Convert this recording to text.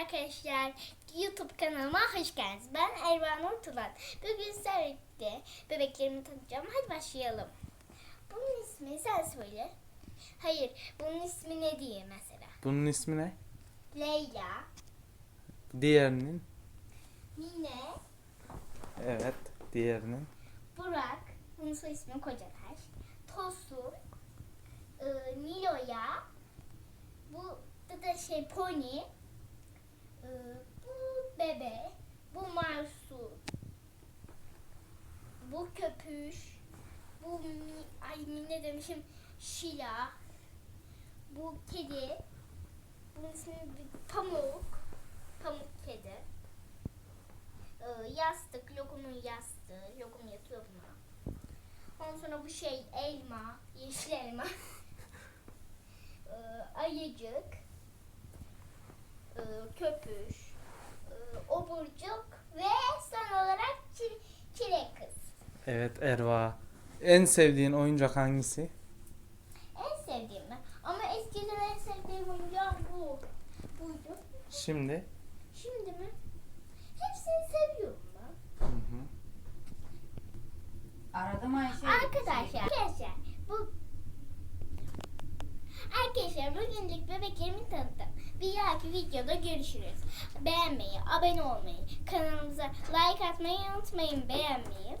arkadaşlar. YouTube kanalıma hoş geldiniz. Ben Ervan Ortulan. Bugün sizlerle bebeklerimi tanıtacağım. Hadi başlayalım. Bunun ismi sen söyle. Hayır, bunun ismi ne diye mesela? Bunun ismi ne? Leyla, Diğerinin. Mine, Evet. Diğerinin. Burak, bunun soy ismi Kocataş, Tosun, e, Nilo'ya, bu da, şey Pony, Bebe, bu Marsu, bu Köpüş, bu mi, ay Mine demişim Şila, bu kedi, bunun ismi Pamuk, Pamuk kedi. Ee, yastık, lokumun yastığı. Lokum yatıyor buna. Ondan sonra bu şey elma, yeşil elma. ee, ayıcık. Ee, köpüş. Oburcuk ve son olarak çi- çilek kız. Evet Erva. En sevdiğin oyuncak hangisi? En sevdiğim mi? Ama eskiden en sevdiğim oyuncağım bu. Buydu. Şimdi. Şimdi mi? Hepsini seviyorum ben. Hı hı. Aradım Ayşe. Arkadaşlar, arkadaşlar bu Arkadaşlar bugünlük tanıttım. Dahaki videoda görüşürüz. Beğenmeyi, abone olmayı, kanalımıza like atmayı unutmayın. Beğenmeyi.